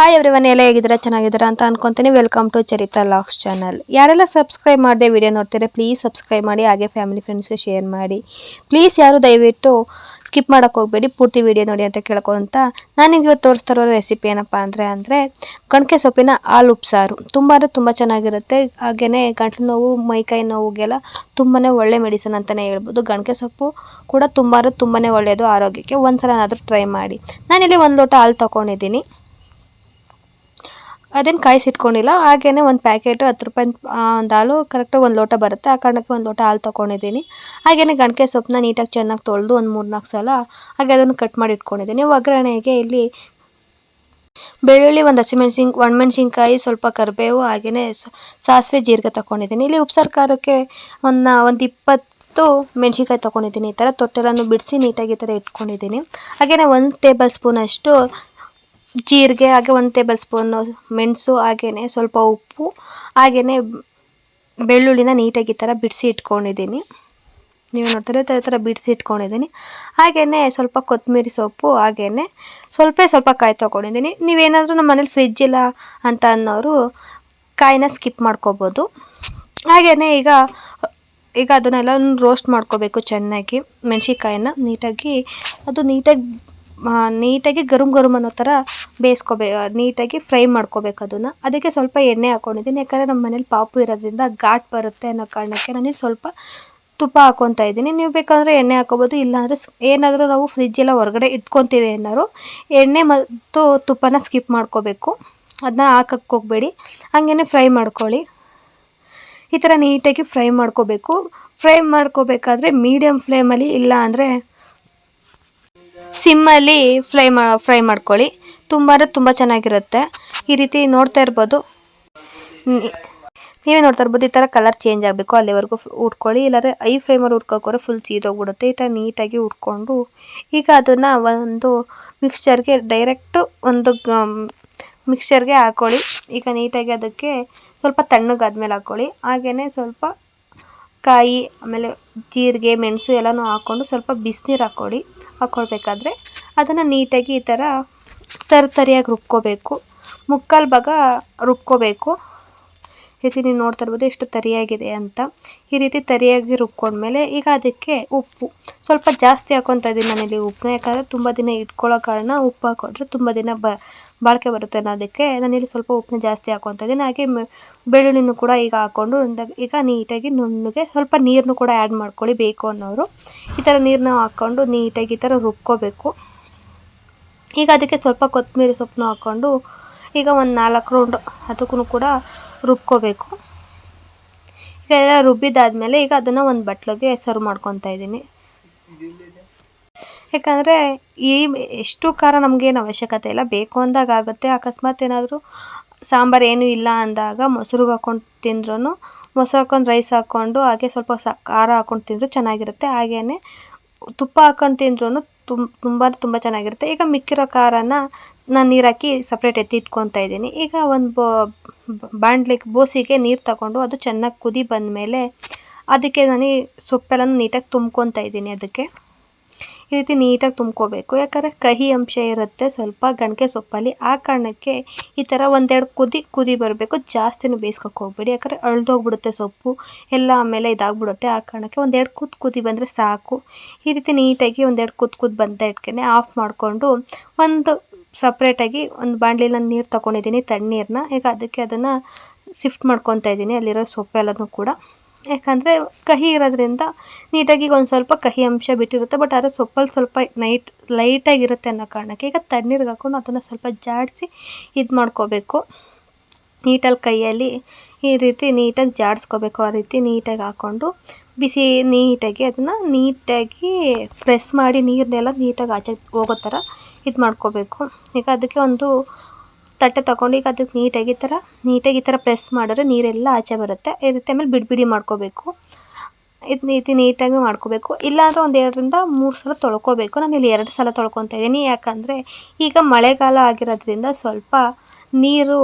Hi everyone ಎಲ್ಲ ಹೇಗಿದ್ದೀರಾ? ಚೆನ್ನಾಗಿದ್ದೀರಾ ಅಂತ ಅನ್ಕೊಂತೀನಿ. Welcome to Charitha locks channel ಯಾರೆಲ್ಲ ಸಬ್ಸ್ಕ್ರೈಬ್ ಮಾಡದೆ ವಿಡಿಯೋ ನೋಡ್ತೀರಾ ಪ್ಲೀಸ್ ಸಬ್ಸ್ಕ್ರೈಬ್ ಮಾಡಿ, ಹಾಗೆ ಫ್ಯಾಮಿಲಿ ಫ್ರೆಂಡ್ಸ್ಗೆ ಶೇರ್ ಮಾಡಿ. ಪ್ಲೀಸ್ ಯಾರು ದಯವಿಟ್ಟು ಸ್ಕಿಪ್ ಮಾಡೋಕೆ ಹೋಗಬೇಡಿ, ಪೂರ್ತಿ ವಿಡಿಯೋ ನೋಡಿ ಅಂತ ಕೇಳ್ಕೊಂತ ನಾನು ನಿಮಗೆ ಇವತ್ತು ತೋರಿಸ್ತಾ ಇರೋ ರೆಸಿಪಿ ಏನಪ್ಪ ಅಂದರೆ ಅಂದರೆ ಗಣಕೆ ಸೊಪ್ಪಿನ ಹಾಲು ಉಪ್ಸಾರು. ತುಂಬ ಅಂದರೆ ತುಂಬ ಚೆನ್ನಾಗಿರುತ್ತೆ. ಹಾಗೆಯೇ ಗಂಟ್ಲು ನೋವು ಮೈಕೈ ನೋವಿಗೆಲ್ಲ ತುಂಬಾ ಒಳ್ಳೆ ಮೆಡಿಸನ್ ಅಂತಲೇ ಹೇಳ್ಬೋದು. ಗಣಕೆ ಸೊಪ್ಪು ಕೂಡ ತುಂಬ ಅಂದರೆ ತುಂಬಾ ಒಳ್ಳೆಯದು, ಆರೋಗ್ಯಕ್ಕೆ ಒಂದ್ಸಲ ಏನಾದರೂ ಟ್ರೈ ಮಾಡಿ. ನಾನಿಲ್ಲಿ ಒಂದು ಲೋಟ ಹಾಲು ತೊಗೊಂಡಿದ್ದೀನಿ ಅದೇನು ಕಾಯಿಸಿಟ್ಕೊಂಡಿಲ್ಲ ಹಾಗೇನೆ ಒಂದು ಪ್ಯಾಕೆಟು ಹತ್ತು ರೂಪಾಯಿ ಒಂದು ಹಾಲು ಕರೆಕ್ಟಾಗಿ ಒಂದು ಲೋಟ ಬರುತ್ತೆ. ಆ ಕಾರಣಕ್ಕೆ ಒಂದು ಲೋಟ ಹಾಲು ತೊಗೊಂಡಿದ್ದೀನಿ ಹಾಗೆಯೇ ಗಣಕೆ ಸೊಪ್ಪನ್ನ ನೀಟಾಗಿ ಚೆನ್ನಾಗಿ ತೊಳೆದು ಒಂದು ಮೂರು ನಾಲ್ಕು ಸಲ ಹಾಗೆ ಅದನ್ನು ಕಟ್ ಮಾಡಿ ಇಟ್ಕೊಂಡಿದ್ದೀನಿ. ಒಗ್ಗರಣೆಗೆ ಇಲ್ಲಿ ಬೆಳ್ಳುಳ್ಳಿ, ಒಂದು ಹಸಿಮೆಣ್ಸಿನ್, ಒಣಮೆಣ್ಸಿನ್ಕಾಯಿ, ಸ್ವಲ್ಪ ಕರಿಬೇವು ಹಾಗೆಯೇ ಸಾಸಿವೆ ಜೀರಿಗೆ ತಗೊಂಡಿದ್ದೀನಿ ಇಲ್ಲಿ ಉಪ್ಸಾರು ಖಾರಕ್ಕೆ ಒಂದು ಒಂದು ಇಪ್ಪತ್ತು ಮೆಣಸಿನ್ಕಾಯಿ ತೊಗೊಂಡಿದ್ದೀನಿ ಈ ಥರ ತೊಟ್ಟೆಲನ್ನು ಬಿಡಿಸಿ ನೀಟಾಗಿ ಈ ಥರ ಇಟ್ಕೊಂಡಿದ್ದೀನಿ. ಹಾಗೆಯೇ ಒಂದು ಟೇಬಲ್ ಸ್ಪೂನಷ್ಟು ಜೀರಿಗೆ, ಹಾಗೆ ಒಂದು ಟೇಬಲ್ ಸ್ಪೂನು ಮೆಣಸು ಹಾಗೆಯೇ ಸ್ವಲ್ಪ ಉಪ್ಪು ಹಾಗೆಯೇ ಬೆಳ್ಳುಳ್ಳಿನ ನೀಟಾಗಿ ಈ ಥರ ಬಿಡಿಸಿ ಇಟ್ಕೊಂಡಿದ್ದೀನಿ. ನೀವು ನೋಡ್ತಾರೆ ಈ ಥರ ಬಿಡಿಸಿ ಇಟ್ಕೊಂಡಿದ್ದೀನಿ. ಹಾಗೆಯೇ ಸ್ವಲ್ಪ ಕೊತ್ತಂಬರಿ ಸೊಪ್ಪು ಹಾಗೆಯೇ ಸ್ವಲ್ಪ ಸ್ವಲ್ಪ ಕಾಯಿ ತೊಗೊಂಡಿದ್ದೀನಿ. ನೀವೇನಾದರೂ ನಮ್ಮ ಮನೇಲಿ ಫ್ರಿಜ್ ಇಲ್ಲ ಅಂತ ಅನ್ನೋರು ಕಾಯಿನ ಸ್ಕಿಪ್ ಮಾಡ್ಕೋಬೋದು. ಹಾಗೆಯೇ ಈಗ ಈಗ ಅದನ್ನೆಲ್ಲ ರೋಸ್ಟ್ ಮಾಡ್ಕೋಬೇಕು ಚೆನ್ನಾಗಿ. ಮೆಣಸಿನ್ಕಾಯಿನ ನೀಟಾಗಿ, ಅದು ನೀಟಾಗಿ ನೀಟಾಗಿ ಗರುಮ್ ಗರುಮ್ ಅನ್ನೋ ಥರ ಬೇಯಿಸ್ಕೋಬೇ ನೀಟಾಗಿ ಫ್ರೈ ಮಾಡ್ಕೋಬೇಕು ಅದನ್ನು. ಅದಕ್ಕೆ ಸ್ವಲ್ಪ ಎಣ್ಣೆ ಹಾಕ್ಕೊಂಡಿದ್ದೀನಿ ಯಾಕಂದರೆ ನಮ್ಮ ಮನೇಲಿ ಪಾಪು ಇರೋದ್ರಿಂದ ಘಾಟ್ ಬರುತ್ತೆ ಅನ್ನೋ ಕಾರಣಕ್ಕೆ ನನಗೆ ಸ್ವಲ್ಪ ತುಪ್ಪ ಹಾಕ್ಕೊತಾ ಇದ್ದೀನಿ. ನೀವು ಬೇಕಂದರೆ ಎಣ್ಣೆ ಹಾಕೋಬೋದು, ಇಲ್ಲಾಂದರೆ ಏನಾದರೂ ನಾವು ಫ್ರಿಜ್ಜೆಲ್ಲ ಹೊರಗಡೆ ಇಟ್ಕೊತೀವಿ ಏನಾದ್ರು, ಎಣ್ಣೆ ಮತ್ತು ತುಪ್ಪನ ಸ್ಕಿಪ್ ಮಾಡ್ಕೋಬೇಕು. ಅದನ್ನ ಹಾಕಕ್ಕೆ ಹೋಗಬೇಡಿ. ಹಾಗೇ ಫ್ರೈ ಮಾಡ್ಕೊಳ್ಳಿ. ಈ ಥರ ನೀಟಾಗಿ ಫ್ರೈ ಮಾಡ್ಕೋಬೇಕು. ಫ್ರೈ ಮಾಡ್ಕೋಬೇಕಾದ್ರೆ ಮೀಡಿಯಮ್ ಫ್ಲೇಮಲ್ಲಿ ಇಲ್ಲ ಅಂದರೆ ಸಿಮ್ಮಲ್ಲಿ ಫ್ರೈ ಮಾ, ಫ್ರೈ ಮಾಡ್ಕೊಳ್ಳಿ. ತುಂಬ ಅಂದರೆ ತುಂಬ ಚೆನ್ನಾಗಿರುತ್ತೆ. ಈ ರೀತಿ ನೋಡ್ತಾ ಇರ್ಬೋದು. ನೀವೇ ನೋಡ್ತಾ ಇರ್ಬೋದು, ಈ ಥರ ಕಲರ್ ಚೇಂಜ್ ಆಗಬೇಕು. ಅಲ್ಲಿವರೆಗೂ ಉಟ್ಕೊಳ್ಳಿ. ಇಲ್ಲಾಂದರೆ ಐ ಫ್ರೈಮರ್ ಉಟ್ಕೋಕೋರೆ ಫುಲ್ ಸೀದೋಗ್ಬಿಡುತ್ತೆ ಈ ಥರ ನೀಟಾಗಿ ಉಟ್ಕೊಂಡು, ಈಗ ಅದನ್ನು ಒಂದು ಮಿಕ್ಸ್ಚರ್ಗೆ ಡೈರೆಕ್ಟು ಒಂದು ಮಿಕ್ಸ್ಚರ್ಗೆ ಹಾಕ್ಕೊಳ್ಳಿ ಈಗ ನೀಟಾಗಿ ಅದಕ್ಕೆ ಸ್ವಲ್ಪ ತಣ್ಣಗಾದ್ಮೇಲೆ ಹಾಕ್ಕೊಳ್ಳಿ ಹಾಗೆಯೇ ಸ್ವಲ್ಪ ಕಾಯಿ, ಆಮೇಲೆ ಜೀರಿಗೆ, ಮೆಣಸು ಎಲ್ಲನೂ ಹಾಕ್ಕೊಂಡು ಸ್ವಲ್ಪ ಬಿಸಿನೀರು ಹಾಕ್ಕೊಳ್ಳಿ ಹಾಕ್ಕೊಳ್ಬೇಕಾದ್ರೆ ಅದನ್ನು ನೀಟಾಗಿ ಈ ಥರ ತರಿತರಿಯಾಗಿ ರುಬ್ಕೊಬೇಕು. ಮುಕ್ಕಾಲು ಭಾಗ ರುಬ್ಕೋಬೇಕು. ರೀತಿ ನೀವು ನೋಡ್ತಾ ಇರ್ಬೋದು ಎಷ್ಟು ತರಿಯಾಗಿದೆ ಅಂತ. ಈ ರೀತಿ ತರಿಯಾಗಿ ರುಬ್ಕೊಂಡ್ಮೇಲೆ ಈಗ ಅದಕ್ಕೆ ಉಪ್ಪು. ಸ್ವಲ್ಪ ಜಾಸ್ತಿ ಹಾಕೊಂತ ಇದ್ದೀನಿ ನಾನಿಲ್ಲಿ ಉಪ್ಪನ್ನ, ಯಾಕಂದರೆ ತುಂಬ ದಿನ ಇಟ್ಕೊಳ್ಳೋ ಕಾರಣ ಉಪ್ಪು ಹಾಕೊಂಡ್ರೆ ತುಂಬ ದಿನ ಬ, ಬಾಳಿಕೆ ಬರುತ್ತೆ ಅನ್ನೋದಕ್ಕೆ ನಾನಿಲ್ಲಿ ಸ್ವಲ್ಪ ಉಪ್ಪನ್ನ ಜಾಸ್ತಿ ಹಾಕ್ಕೊತಾ ಇದ್ದೀನಿ. ಹಾಗೆ ಬೆಳ್ಳುಳ್ಳಿನೂ ಕೂಡ ಈಗ ಹಾಕ್ಕೊಂಡು ಈಗ ನೀಟಾಗಿ ನುಣ್ಣಗೆ ಸ್ವಲ್ಪ ನೀರನ್ನು ಕೂಡ ಆ್ಯಡ್ ಮಾಡ್ಕೊಳ್ಳಿ ಬೇಕು ಅನ್ನೋರು. ಈ ಥರ ನೀರನ್ನ ಹಾಕ್ಕೊಂಡು ನೀಟಾಗಿ ಈ ಥರ ರುಬ್ಕೋಬೇಕು. ಈಗ ಅದಕ್ಕೆ ಸ್ವಲ್ಪ ಕೊತ್ತಂಬರಿ ಸೊಪ್ಪನ್ನ ಹಾಕ್ಕೊಂಡು ಈಗ ಒಂದು ನಾಲ್ಕು ರೌಂಡ್ ಅದಕ್ಕೂ ಕೂಡ ರುಬ್ಕೋಬೇಕು. ಈಗ ಎಲ್ಲ ರುಬ್ಬಿದ್ದಾದಮೇಲೆ ಈಗ ಅದನ್ನು ಒಂದು ಬಟ್ಲಿಗೆ ಸರ್ವ್ ಮಾಡ್ಕೊತಾ ಇದ್ದೀನಿ. ಯಾಕಂದರೆ ಈ ಎಷ್ಟು ಖಾರ ನಮಗೇನು ಅವಶ್ಯಕತೆ ಇಲ್ಲ. ಬೇಕು ಅಂದಾಗ ಆಗುತ್ತೆ. ಅಕಸ್ಮಾತ್ ಏನಾದರೂ ಸಾಂಬಾರು ಏನೂ ಇಲ್ಲ ಅಂದಾಗ ಮೊಸರಿಗೆ ಹಾಕ್ಕೊಂಡು ತಿಂದ್ರೂ ಮೊಸರು ಹಾಕ್ಕೊಂಡು ರೈಸ್ ಹಾಕ್ಕೊಂಡು ಹಾಗೆ ಸ್ವಲ್ಪ ಸ ಖಾರ ಹಾಕ್ಕೊಂಡು ತಿಂದರೂ ಚೆನ್ನಾಗಿರುತ್ತೆ. ಹಾಗೆಯೇ ತುಪ್ಪ ಹಾಕ್ಕೊಂಡು ತಿಂದ್ರೂ ತುಂಬ ತುಂಬ ತುಂಬ ಚೆನ್ನಾಗಿರುತ್ತೆ. ಈಗ ಮಿಕ್ಕಿರೋ ಖಾರನ ನಾನು ನೀರು ಹಾಕಿ ಸಪ್ರೇಟ್ ಎತ್ತಿ ಇಟ್ಕೊತಾ ಇದ್ದೀನಿ. ಈಗ ಒಂದು ಬೋ ಬಾಣಲಿಗೆ ಬೋಸಿಗೆ ನೀರು ತಗೊಂಡು ಅದು ಚೆನ್ನಾಗಿ ಕುದಿ ಬಂದಮೇಲೆ ಅದಕ್ಕೆ ನಾನು ಸೊಪ್ಪೆಲ್ಲನೂ ನೀಟಾಗಿ ತುಂಬ್ಕೊತಾ ಇದ್ದೀನಿ ಅದಕ್ಕೆ. ಈ ರೀತಿ ನೀಟಾಗಿ ತುಂಬ್ಕೋಬೇಕು. ಯಾಕಂದರೆ ಕಹಿ ಅಂಶ ಇರುತ್ತೆ, ಸ್ವಲ್ಪ ಗಣಕೆ ಸೊಪ್ಪಲ್ಲಿ. ಆ ಕಾರಣಕ್ಕೆ ಈ ಥರ ಒಂದೆರಡು ಕುದಿ ಕುದಿ ಬರಬೇಕು. ಜಾಸ್ತಿನೂ ಬೇಯಿಸ್ಕೊಕ್ಕೆ ಹೋಗ್ಬೇಡಿ. ಯಾಕಂದರೆ ಅಳ್ದೋಗ್ಬಿಡುತ್ತೆ ಸೊಪ್ಪು. ಎಲ್ಲ ಆಮೇಲೆ ಇದಾಗ್ಬಿಡುತ್ತೆ. ಆ ಕಾರಣಕ್ಕೆ ಒಂದೆರಡು ಕುದ್ದು ಕುದಿ ಬಂದರೆ ಸಾಕು. ಈ ರೀತಿ ನೀಟಾಗಿ ಒಂದೆರಡು ಕುದ್ ಕುದ್ದು ಬಂದ ಇಟ್ಕೆ ಆಫ್ ಮಾಡಿಕೊಂಡು ಒಂದು ಸಪ್ರೇಟಾಗಿ ಒಂದು ಬಾಣಲಿನ ನೀರು ತೊಗೊಂಡಿದ್ದೀನಿ ತಣ್ಣೀರನ್ನ ಈಗ ಅದಕ್ಕೆ ಅದನ್ನು ಶಿಫ್ಟ್ ಮಾಡ್ಕೊತಾ ಇದ್ದೀನಿ ಅಲ್ಲಿರೋ ಸೊಪ್ಪೆಲ್ಲನೂ ಕೂಡ. ಯಾಕಂದರೆ ಕಹಿ ಇರೋದ್ರಿಂದ ನೀಟಾಗಿ ಒಂದು ಸ್ವಲ್ಪ ಕಹಿ ಅಂಶ ಬಿಟ್ಟಿರುತ್ತೆ ಬಟ್ ಆದರೆ ಸೊಪ್ಪಲ್ಲಿ ಸ್ವಲ್ಪ ನೈಟ್ ಲೈಟಾಗಿರುತ್ತೆ ಅನ್ನೋ ಕಾರಣಕ್ಕೆ ಈಗ ತಣ್ಣೀರಿಗೆ ಹಾಕೊಂಡು ಅದನ್ನು ಸ್ವಲ್ಪ ಜಾಡಿಸಿ ಇದು ಮಾಡ್ಕೋಬೇಕು. ನೀಟಲ್ಲಿ ಕೈಯಲ್ಲಿ ಈ ರೀತಿ ನೀಟಾಗಿ ಜಾಡಿಸ್ಕೋಬೇಕು, ಆ ರೀತಿ ನೀಟಾಗಿ ಹಾಕ್ಕೊಂಡು ಬಿಸಿ ನೀಟಾಗಿ ಅದನ್ನು ನೀಟಾಗಿ ಪ್ರೆಸ್ ಮಾಡಿ ನೀರನ್ನೆಲ್ಲ ನೀಟಾಗಿ ಆಚೆ ಹೋಗೋ ಥರ ಇದು ಮಾಡ್ಕೋಬೇಕು. ಈಗ ಅದಕ್ಕೆ ಒಂದು ತಟ್ಟೆ ತಗೊಂಡು ಈಗ ಅದಕ್ಕೆ ನೀಟಾಗಿ ಈ ಥರ, ನೀಟಾಗಿ ಈ ಥರ ಪ್ರೆಸ್ ಮಾಡಿದ್ರೆ ನೀರೆಲ್ಲ ಆಚೆ ಬರುತ್ತೆ. ಈ ರೀತಿ ಆಮೇಲೆ ಬಿಡಿ ಬಿಡಿ ಮಾಡ್ಕೋಬೇಕು. ಇದು ನೀತಿ ನೀಟಾಗಿ ಮಾಡ್ಕೋಬೇಕು. ಇಲ್ಲಾಂದರೆ ಒಂದು ಎರಡರಿಂದ ಮೂರು ಸಲ ತೊಳ್ಕೊಬೇಕು. ನಾನು ಇಲ್ಲಿ ಎರಡು ಸಲ ತೊಳ್ಕೊತಾ ಇದ್ದೀನಿ ಯಾಕಂದರೆ ಈಗ ಮಳೆಗಾಲ ಆಗಿರೋದ್ರಿಂದ ಸ್ವಲ್ಪ ನೀರು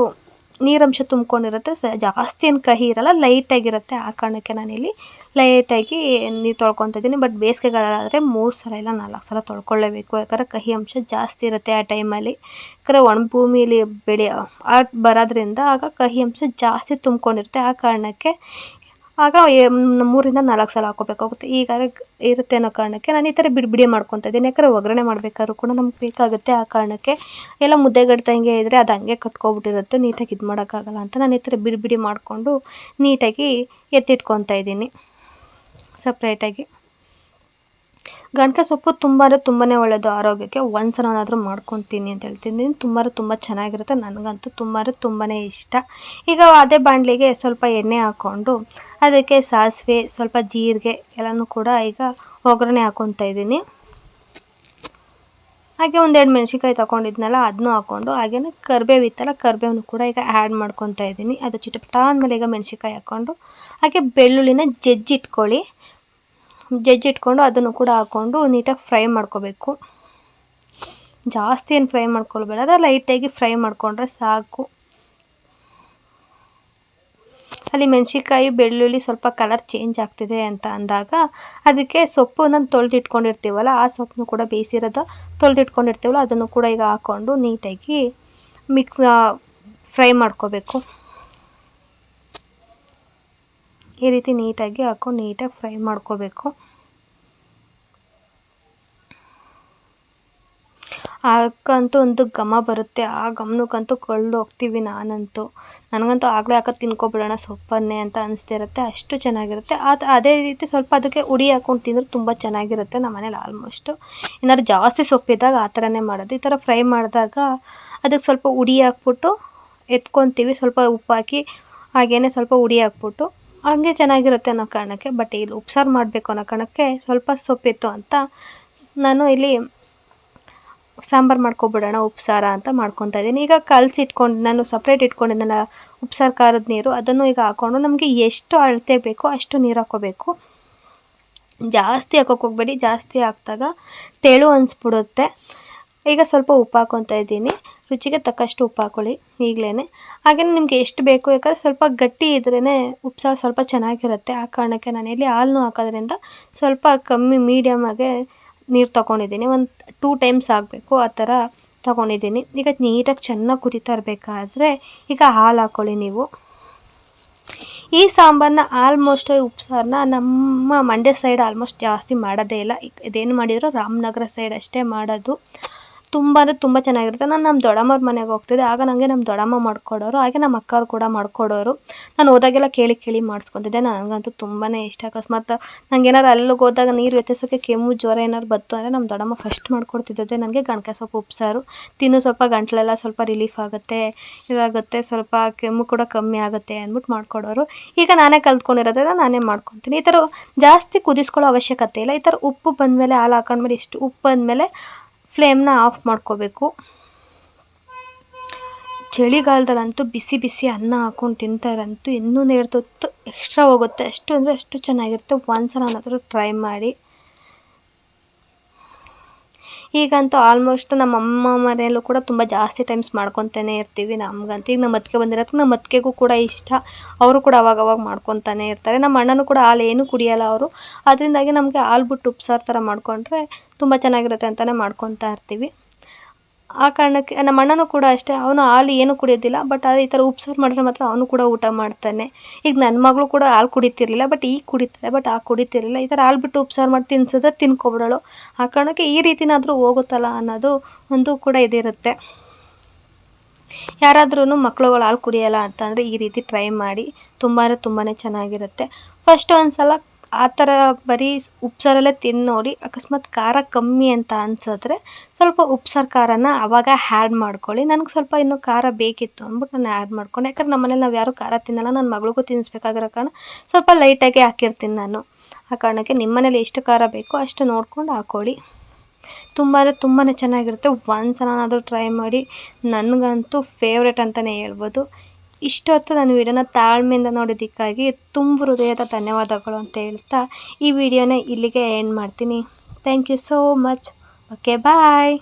ನೀರಂಶ ತುಂಬ್ಕೊಂಡಿರುತ್ತೆ. ಸ ಜಾಸ್ತಿ ಏನು ಕಹಿ ಇರಲ್ಲ ಲೈಟಾಗಿರುತ್ತೆ ಆ ಕಾರಣಕ್ಕೆ ನಾನಿಲ್ಲಿ ಲೈಟಾಗಿ ನೀರು ತೊಳ್ಕೊತಿದ್ದೀನಿ ಬಟ್ ಬೇಸಿಗೆಗಾಲ ಆದರೆ ಮೂರು ಸಲ ಇಲ್ಲ, ನಾಲ್ಕು ಸಲ ತೊಳ್ಕೊಳ್ಳೇಬೇಕು. ಯಾಕಂದರೆ ಕಹಿ ಅಂಶ ಜಾಸ್ತಿ ಇರುತ್ತೆ ಆ ಟೈಮಲ್ಲಿ ಯಾಕಂದರೆ ಒಣ ಭೂಮಿಲಿ ಬೆಳೆ ಬರೋದ್ರಿಂದ ಆಗ ಕಹಿ ಅಂಶ ಜಾಸ್ತಿ ತುಂಬ್ಕೊಂಡಿರುತ್ತೆ. ಆ ಕಾರಣಕ್ಕೆ ಆಗ ಮೂರಿಂದ ನಾಲ್ಕು ಸಲ ಹಾಕೋಬೇಕಾಗುತ್ತೆ. ಈಗ ಇರುತ್ತೆ ಅನ್ನೋ ಕಾರಣಕ್ಕೆ ನಾನು ಈ ಥರ ಬಿಡಿ ಮಾಡ್ಕೊತಾ ಇದ್ದೀನಿ. ಯಾಕಂದರೆ ಒಗ್ಗರಣೆ ಮಾಡಬೇಕಾದ್ರೂ ಕೂಡ ನಮ್ಗೆ ಬೇಕಾಗುತ್ತೆ ಆ ಕಾರಣಕ್ಕೆ ಎಲ್ಲ ಮುದ್ದೆ ಗಡ್ತಂಗೆ ಇದ್ದರೆ ಅದು ಹಂಗೆ ಕಟ್ಕೊಬಿಟ್ಟಿರುತ್ತೆ. ನೀಟಾಗಿ ಇದು ಮಾಡೋಕ್ಕಾಗಲ್ಲ ಅಂತ ನಾನು ಈ ಥರ ಬಿಡಿ ಬಿಡಿ ಮಾಡಿಕೊಂಡು ನೀಟಾಗಿ ಎತ್ತಿಟ್ಕೊತಾ ಇದ್ದೀನಿ. ಸಪ್ರೇಟಾಗಿ ಗಣಕ ಸೊಪ್ಪು ತುಂಬ ಅಂದರೆ ತುಂಬಾ ಒಳ್ಳೆಯದು ಆರೋಗ್ಯಕ್ಕೆ ಒಂದು ಸಲನಾದರೂ ಮಾಡ್ಕೊತೀನಿ ಅಂತ ಹೇಳ್ತೀನಿ. ತುಂಬ ತುಂಬ ಚೆನ್ನಾಗಿರುತ್ತೆ. ನನಗಂತೂ ತುಂಬ ತುಂಬಾ ಇಷ್ಟ. ಈಗ ಅದೇ ಬಾಣಲಿಗೆ ಸ್ವಲ್ಪ ಎಣ್ಣೆ ಹಾಕ್ಕೊಂಡು ಅದಕ್ಕೆ ಸಾಸಿವೆ, ಸ್ವಲ್ಪ ಜೀರಿಗೆ ಎಲ್ಲನೂ ಕೂಡ ಈಗ ಒಗ್ಗರಣೆ ಹಾಕ್ಕೊತಾ ಇದ್ದೀನಿ. ಹಾಗೆ ಒಂದೆರಡು ಮೆಣಸಿನ್ಕಾಯಿ ತೊಗೊಂಡಿದ್ನಲ್ಲ ಅದನ್ನೂ ಹಾಕ್ಕೊಂಡು ಹಾಗೆಯೇ ಕರ್ಬೇವು ಇತ್ತಲ್ಲ ಕರ್ಬೇವನ್ನು ಕೂಡ ಈಗ ಆ್ಯಡ್ ಮಾಡ್ಕೊತಾ ಇದ್ದೀನಿ. ಅದು ಚಿಟಪಟ ಅಂದಮೇಲೆ ಈಗ ಮೆಣಸಿನ್ಕಾಯಿ ಹಾಕ್ಕೊಂಡು ಹಾಗೆ ಬೆಳ್ಳುಳ್ಳಿನ ಜಜ್ಜಿಟ್ಕೊಳ್ಳಿ ಜಜ್ಜಿಟ್ಕೊಂಡು ಅದನ್ನು ಕೂಡ ಹಾಕ್ಕೊಂಡು ನೀಟಾಗಿ ಫ್ರೈ ಮಾಡ್ಕೋಬೇಕು. ಜಾಸ್ತಿ ಏನು ಫ್ರೈ ಮಾಡ್ಕೊಳ್ಬೇಡ ಅದು ಲೈಟಾಗಿ ಫ್ರೈ ಮಾಡಿಕೊಂಡ್ರೆ ಸಾಕು. ಅಲ್ಲಿ ಮೆಣಸಿನ್ಕಾಯಿ, ಬೆಳ್ಳುಳ್ಳಿ ಸ್ವಲ್ಪ ಕಲರ್ ಚೇಂಜ್ ಆಗ್ತಿದೆ ಅಂತ ಅಂದಾಗ ಅದಕ್ಕೆ ಸೊಪ್ಪನ್ನು ತೊಳೆದಿಟ್ಕೊಂಡಿರ್ತೀವಲ್ಲ, ಆ ಸೊಪ್ಪನ್ನು ಕೂಡ ಬೇಯಿಸಿರೋದು ತೊಳೆದಿಟ್ಕೊಂಡಿರ್ತೀವಲ್ಲ, ಅದನ್ನು ಕೂಡ ಈಗ ಹಾಕ್ಕೊಂಡು ನೀಟಾಗಿ ಮಿಕ್ಸ್ ಫ್ರೈ ಮಾಡ್ಕೋಬೇಕು. ಈ ರೀತಿ ನೀಟಾಗಿ ಹಾಕ್ಕೊಂಡು ನೀಟಾಗಿ ಫ್ರೈ ಮಾಡ್ಕೋಬೇಕು. ಅದಕ್ಕಂತೂ ಒಂದು ಘಮ ಬರುತ್ತೆ. ಆ ಘಮಕ್ಕಂತೂ ಕಳ್ದು ಹೋಗ್ತೀವಿ ನಾನಂತೂ. ನನಗಂತೂ ಆಗಲೇ ಹಾಕೋ ತಿನ್ಕೊಬಿಡೋಣ, ಸೊಪ್ಪನ್ನೇ ಅಂತ ಅನಿಸ್ತಿರುತ್ತೆ. ಅಷ್ಟು ಚೆನ್ನಾಗಿರುತ್ತೆ. ಅದು ಅದೇ ರೀತಿ ಸ್ವಲ್ಪ ಅದಕ್ಕೆ ಉಡಿ ಹಾಕೊಂಡು ತಿಂದರೆ ತುಂಬ ಚೆನ್ನಾಗಿರುತ್ತೆ ನಮ್ಮ ಮನೇಲಿ ಆಲ್ಮೋಸ್ಟು. ಏನಾದ್ರು ಜಾಸ್ತಿ ಸೊಪ್ಪಿದ್ದಾಗ ಆ ಥರನೇ ಮಾಡೋದು. ಈ ಥರ ಫ್ರೈ ಮಾಡಿದಾಗ ಅದಕ್ಕೆ ಸ್ವಲ್ಪ ಹುಡಿ ಹಾಕ್ಬಿಟ್ಟು ಎತ್ಕೊತೀವಿ. ಸ್ವಲ್ಪ ಉಪ್ಪು ಹಾಕಿ ಸ್ವಲ್ಪ ಹುಡಿ ಹಾಕ್ಬಿಟ್ಟು ಹಂಗೆ ಚೆನ್ನಾಗಿರುತ್ತೆ ಅನ್ನೋ ಕಾರಣಕ್ಕೆ ಬಟ್ ಇಲ್ಲಿ ಉಪ್ಸಾರು ಮಾಡಬೇಕು ಅನ್ನೋ ಕಾರಣಕ್ಕೆ ಸ್ವಲ್ಪ ಸೊಪ್ಪಿತ್ತು ಅಂತ ನಾನು ಇಲ್ಲಿ ಸಾಂಬಾರು ಮಾಡ್ಕೊಬಿಡೋಣ ಉಪ್ಸಾರ ಅಂತ ಮಾಡ್ಕೊತಾ ಇದ್ದೀನಿ. ಈಗ ಕಲಸಿ ಇಟ್ಕೊಂಡು, ನಾನು ಸಪ್ರೇಟ್ ಇಟ್ಕೊಂಡಿದ್ದೆನಲ್ಲ, ಉಪ್ಸಾರು ಖಾರದ ನೀರು, ಅದನ್ನು ಈಗ ಹಾಕ್ಕೊಂಡು ನಮಗೆ ಎಷ್ಟು ಅಳತೆ ಬೇಕೋ ಅಷ್ಟು ನೀರು ಹಾಕೋಬೇಕು ಜಾಸ್ತಿ ಹಾಕೋಕೆ ಹೋಗ್ಬೇಡಿ, ಜಾಸ್ತಿ ಹಾಕಿದಾಗ ತೆಳು ಅನಿಸ್ಬಿಡುತ್ತೆ. ಈಗ ಸ್ವಲ್ಪ ಉಪ್ಪು ಹಾಕ್ಕೊತಾ ಇದ್ದೀನಿ. ರುಚಿಗೆ ತಕ್ಕಷ್ಟು ಉಪ್ಪು ಹಾಕ್ಕೊಳ್ಳಿ ಈಗಲೇ ಹಾಗೇ ನಿಮಗೆ ಎಷ್ಟು ಬೇಕು, ಯಾಕಂದರೆ ಸ್ವಲ್ಪ ಗಟ್ಟಿ ಇದ್ರೇ ಉಪ್ಸಾರು ಸ್ವಲ್ಪ ಚೆನ್ನಾಗಿರುತ್ತೆ. ಆ ಕಾರಣಕ್ಕೆ ನಾನು ಇಲ್ಲಿ ಹಾಲನ್ನು ಹಾಕೋದ್ರಿಂದ ಸ್ವಲ್ಪ ಕಮ್ಮಿ ಮೀಡಿಯಮಾಗೆ ನೀರು ತೊಗೊಂಡಿದ್ದೀನಿ. ಒಂದು ಟೂ ಟೈಮ್ಸ್ ಆಗಬೇಕು ಆ ಥರ ತೊಗೊಂಡಿದ್ದೀನಿ. ಈಗ ನೀಟಾಗಿ ಚೆನ್ನಾಗಿ ಕುದಿತಾ ಇರಬೇಕಾದ್ರೆ ಈಗ ಹಾಲು ಹಾಕ್ಕೊಳ್ಳಿ ನೀವು. ಈ ಸಾಂಬಾರನ್ನ ಆಲ್ಮೋಸ್ಟ್ ಉಪ್ಸಾರನ್ನ ನಮ್ಮ ಮಂಡ್ಯ ಸೈಡ್ ಆಲ್ಮೋಸ್ಟ್ ಜಾಸ್ತಿ ಮಾಡೋದೇ ಇಲ್ಲ. ಇದೇನು ಮಾಡಿದ್ರು? ರಾಮನಗರ ಸೈಡ್ ಅಷ್ಟೇ ಮಾಡೋದು. ತುಂಬ ಅಂದರೆ ತುಂಬ ಚೆನ್ನಾಗಿರುತ್ತೆ. ನಾನು ನಮ್ಮ ದೊಡ್ಡಮ್ಮವ್ರ ಮನೆಗೆ ಹೋಗ್ತಿದ್ದೆ. ಆಗ ನನಗೆ ನಮ್ಮ ದೊಡ್ಡಮ್ಮ ಮಾಡಿಕೊಡೋರು, ಹಾಗೆ ನಮ್ಮ ಅಕ್ಕವ್ರು ಕೂಡ ಮಾಡಿಕೊಡೋರು. ನಾನು ಹೋದಾಗೆಲ್ಲ ಕೇಳಿ ಕೇಳಿ ಮಾಡಿಸ್ಕೊತಿದ್ದೆ. ನನಗಂತೂ ತುಂಬಾ ಇಷ್ಟ. ಅಕಸ್ಮಾತ್ ನಂಗೆ ಏನಾರು ಅಲ್ಲಿಗೆ ಹೋದಾಗ ನೀರು ವ್ಯತ್ಯಾಸಕ್ಕೆ ಕೆಮ್ಮು, ಜ್ವರ ಏನಾರು ಬಂತು ಅಂದರೆ ನಮ್ಮ ದೊಡ್ಡಮ್ಮ ಫಸ್ಟ್ ಮಾಡ್ಕೊಡ್ತಿದ್ದೆ ನನಗೆ ಗಣಕ ಸೊಪ್ಪು ಉಪ್ಸಾರು ತಿನ್ನು ಸ್ವಲ್ಪ ಗಂಟ್ಲೆಲ್ಲ ಸ್ವಲ್ಪ ರಿಲೀಫ್ ಆಗುತ್ತೆ. ಇದಾಗುತ್ತೆ, ಸ್ವಲ್ಪ ಕೆಮ್ಮು ಕೂಡ ಕಮ್ಮಿ ಆಗುತ್ತೆ ಅಂದ್ಬಿಟ್ಟು ಮಾಡಿಕೊಡೋರು. ಈಗ ನಾನೇ ಕಲ್ತ್ಕೊಂಡಿರೋದ್ರಿಂದ ನಾನೇ ಮಾಡ್ಕೊತೀನಿ. ಈ ಥರ ಜಾಸ್ತಿ ಕುದಿಸ್ಕೊಳ್ಳೋ ಅವಶ್ಯಕತೆ ಇಲ್ಲ. ಈ ಥರ ಉಪ್ಪು ಬಂದಮೇಲೆ ಹಾಲು ಹಾಕೊಂಡ್ಮೇಲೆ ಇಷ್ಟು ಉಪ್ಪು ಬಂದಮೇಲೆ ಫ್ಲೇಮ್ನ ಆಫ್ ಮಾಡ್ಕೋಬೇಕು. ಚಳಿಗಾಲದಲ್ಲಂತೂ ಬಿಸಿ ಬಿಸಿ ಅನ್ನ ಹಾಕ್ಕೊಂಡು ತಿಂತಾರಂತೂ ಇನ್ನೂ ನೀರ್ತೊತ್ತು ಎಕ್ಸ್ಟ್ರಾ ಹೋಗುತ್ತೆ. ಅಷ್ಟು ಅಂದರೆ ಅಷ್ಟು ಚೆನ್ನಾಗಿರುತ್ತೆ. ಒಂದು ಸಲನಾದರೂ ಟ್ರೈ ಮಾಡಿ. ಈಗಂತೂ ಆಲ್ಮೋಸ್ಟ್ ನಮ್ಮ ಅಮ್ಮ ಮನೆಯಲ್ಲೂ ಕೂಡ ತುಂಬ ಜಾಸ್ತಿ ಟೈಮ್ಸ್ ಮಾಡ್ಕೊತಾನೆ ಇರ್ತೀವಿ. ನಮ್ಗಂತೂ ಈಗ ನಮ್ಮ ಅತ್ತಿಗೆ ಬಂದಿರೋದಕ್ಕೆ ನಮ್ಮ ಅತ್ತಿಗೆಗೂ ಕೂಡ ಇಷ್ಟ. ಅವರು ಕೂಡ ಅವಾಗವಾಗ ಅವಾಗ ಮಾಡ್ಕೊತಾನೆ ಇರ್ತಾರೆ. ನಮ್ಮ ಅಣ್ಣನೂ ಕೂಡ ಹಾಲು ಏನೂ ಕುಡಿಯಲ್ಲ ಅವರು. ಅದರಿಂದಾಗಿ ನಮಗೆ ಹಾಲು ಬಿಟ್ಟು ಉಪ್ಸಾರು ಥರ ಮಾಡಿಕೊಂಡ್ರೆ ತುಂಬ ಚೆನ್ನಾಗಿರುತ್ತೆ ಅಂತಲೇ ಮಾಡ್ಕೊತಾ ಇರ್ತೀವಿ. ಆ ಕಾರಣಕ್ಕೆ, ನಮ್ಮ ಅಣ್ಣನೂ ಕೂಡ ಅಷ್ಟೇ, ಅವನು ಹಾಲು ಏನು ಕುಡಿಯೋದಿಲ್ಲ ಬಟ್ ಆದರೆ ಈ ಥರ ಉಪ್ಸಾರು ಮಾಡಿದ್ರೆ ಮಾತ್ರ ಅವನು ಕೂಡ ಊಟ ಮಾಡ್ತಾನೆ. ಈಗ ನನ್ನ ಮಗಳು ಕೂಡ ಹಾಲು ಕುಡಿತಿರ್ಲಿಲ್ಲ ಬಟ್ ಈಗ ಕುಡಿತಾರೆ ಬಟ್ ಆ ಕುಡಿತಿರ್ಲಿಲ್ಲ. ಈ ಥರ ಹಾಲು ಬಿಟ್ಟು ಉಪ್ಸಾರು ಮಾಡಿ ತಿನ್ಸಿದ್ರೆ ತಿನ್ಕೊಬಿಡೋಳು. ಆ ಕಾರಣಕ್ಕೆ ಈ ರೀತಿನಾದರೂ ಹೋಗುತ್ತಲ್ಲ ಅನ್ನೋದು ಒಂದು ಕೂಡ ಇದಿರುತ್ತೆ. ಯಾರಾದ್ರೂ ಮಕ್ಳುಗಳು ಹಾಲು ಕುಡಿಯಲ್ಲ ಅಂತಂದರೆ ಈ ರೀತಿ ಟ್ರೈ ಮಾಡಿ ತುಂಬ ಅಂದರೆ ತುಂಬಾ ಚೆನ್ನಾಗಿರುತ್ತೆ. ಫಸ್ಟ್ ಒಂದು ಸಲ ಆ ಥರ ಬರೀ ಉಪ್ಸಾರಲ್ಲೇ ತಿಂದು ನೋಡಿ, ಅಕಸ್ಮಾತ್ ಖಾರ ಕಮ್ಮಿ ಅಂತ ಅನ್ಸಿದ್ರೆ ಸ್ವಲ್ಪ ಉಪ್ಸಾರು ಖಾರನ ಆವಾಗ ಹ್ಯಾಡ್ ಮಾಡ್ಕೊಳ್ಳಿ. ನನಗೆ ಸ್ವಲ್ಪ ಇನ್ನೂ ಖಾರ ಬೇಕಿತ್ತು ಅಂದ್ಬಿಟ್ಟು ನಾನು ಆ್ಯಡ್ ಮಾಡ್ಕೊಂಡೆ. ಯಾಕಂದ್ರೆ ನಮ್ಮ ಮನೇಲಿ ನಾವು ಯಾರೂ ಖಾರ ತಿನ್ನಲ್ಲ ನನ್ನ ಮಗಳಿಗೂ ತಿನ್ನಿಸ್ಬೇಕಾಗಿರೋ ಕಾರಣ ಸ್ವಲ್ಪ ಲೈಟಾಗಿ ಹಾಕಿರ್ತೀನಿ ನಾನು. ಆ ಕಾರಣಕ್ಕೆ ನಿಮ್ಮ ಮನೇಲಿ ಎಷ್ಟು ಖಾರ ಬೇಕೋ ಅಷ್ಟು ನೋಡ್ಕೊಂಡು ಹಾಕೊಳ್ಳಿ. ತುಂಬ ಅಂದರೆ ತುಂಬಾ ಚೆನ್ನಾಗಿರುತ್ತೆ. ಒಂದು ಸಲನಾದರೂ ಟ್ರೈ ಮಾಡಿ, ನನಗಂತೂ ಫೇವ್ರೇಟ್ ಅಂತಲೇ ಹೇಳ್ಬೋದು. ಇಷ್ಟೊತ್ತು ನನ್ನ ವಿಡಿಯೋನ ತಾಳ್ಮೆಯಿಂದ ನೋಡಿದ್ದಕ್ಕಾಗಿ ತುಂಬ ಹೃದಯದ ಧನ್ಯವಾದಗಳು ಅಂತ ಹೇಳ್ತಾ ಈ ವಿಡಿಯೋನ ಇಲ್ಲಿಗೆ ಎಂಡ್ ಮಾಡ್ತೀನಿ. Thank you so much okay bye